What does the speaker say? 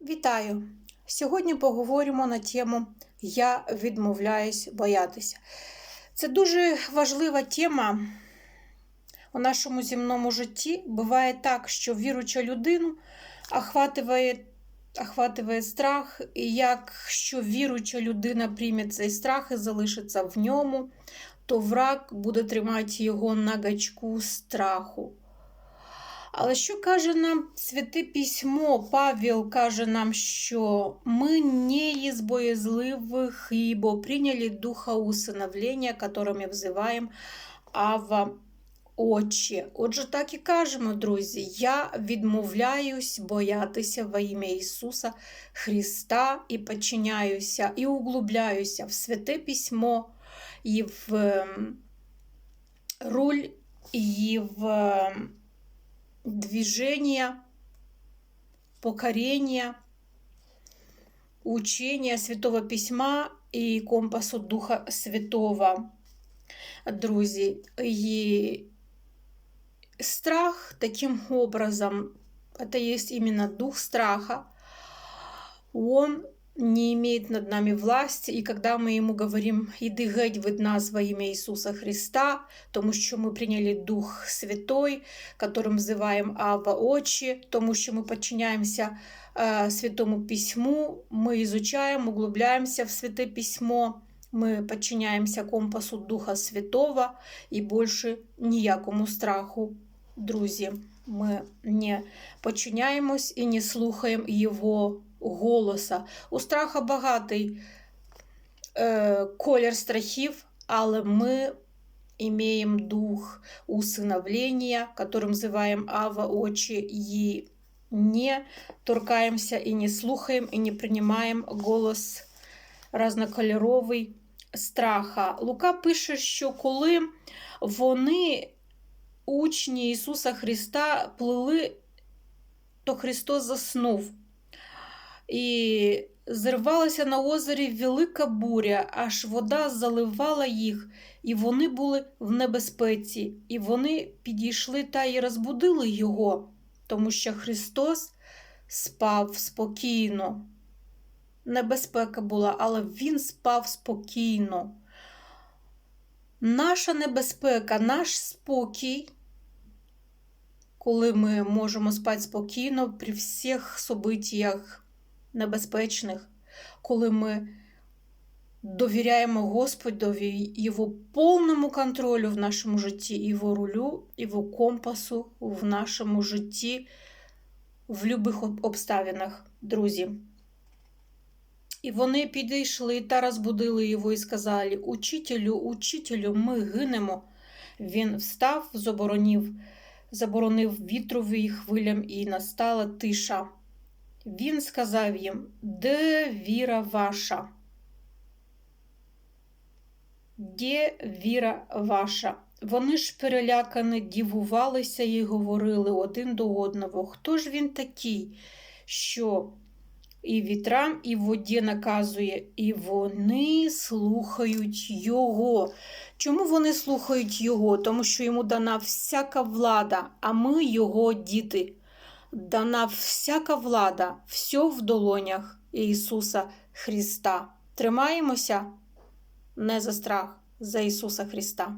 Вітаю! Сьогодні поговоримо на тему Я відмовляюсь боятися. Це дуже важлива тема у нашому земному житті. Буває так, що віруча людину охватує, охватує страх, і якщо віруча людина прийме цей страх і залишиться в ньому, то враг буде тримати його на гачку страху. Але що каже нам Святе Письмо? Павел каже нам, що ми не із боязливих, ібо прийняли духа усиновлення, ми взиваємо Ава Отче. Отже, так і кажемо, друзі, я відмовляюсь боятися во ім'я Ісуса Христа і подчиняюся, і углубляюся в Святе Письмо, і в ем, руль, і в ем, движение, покорение, учение Святого Письма і компасу Духа Святого. Друзі, і страх таким образом, это есть именно дух страха, он не имеет над нами власти, і когда ми йому говорим «Іди геть від нас во ім'я Ісуса Христа», тому що ми прийняли Дух Святой, которым взиваємо Авва Очі, тому що ми подчиняємося э, Святому Письму, ми изучаем, углубляємося в Святе Письмо, ми подчиняємося компасу Духа Святого і більше ніякому страху, друзі. Ми не подчиняємось і не слухаємо Його голоса. У страха багатий е, колір страхів, але ми имеем дух усыновления, которым называем Ава Очи, и не торкаємося, і не слухаємо, і не приймаємо голос разнокольоровий страха. Лука пише, що коли вони, учні Ісуса Христа, плили, то Христос заснув. І зривалася на озері велика буря, аж вода заливала їх, і вони були в небезпеці, і вони підійшли та й розбудили його, тому що Христос спав спокійно. Небезпека була, але Він спав спокійно. Наша небезпека, наш спокій, коли ми можемо спати спокійно при всіх событиях небезпечних, коли ми довіряємо Господові Його повному контролю в нашому житті, Його рулю, Його компасу в нашому житті в будь-яких обставинах, друзі. І вони підійшли та розбудили його і сказали: Учителю, учителю, ми гинемо. Він встав, заборонив, заборонив вітрові хвилям, і настала тиша. Він сказав їм, де віра ваша? Де віра ваша? Вони ж перелякані дивувалися і говорили один до одного, хто ж він такий, що і вітрам, і воді наказує, і вони слухають його. Чому вони слухають його? Тому що йому дана всяка влада, а ми його діти дана всяка влада, все в долонях Ісуса Христа. Тримаємося не за страх, за Ісуса Христа.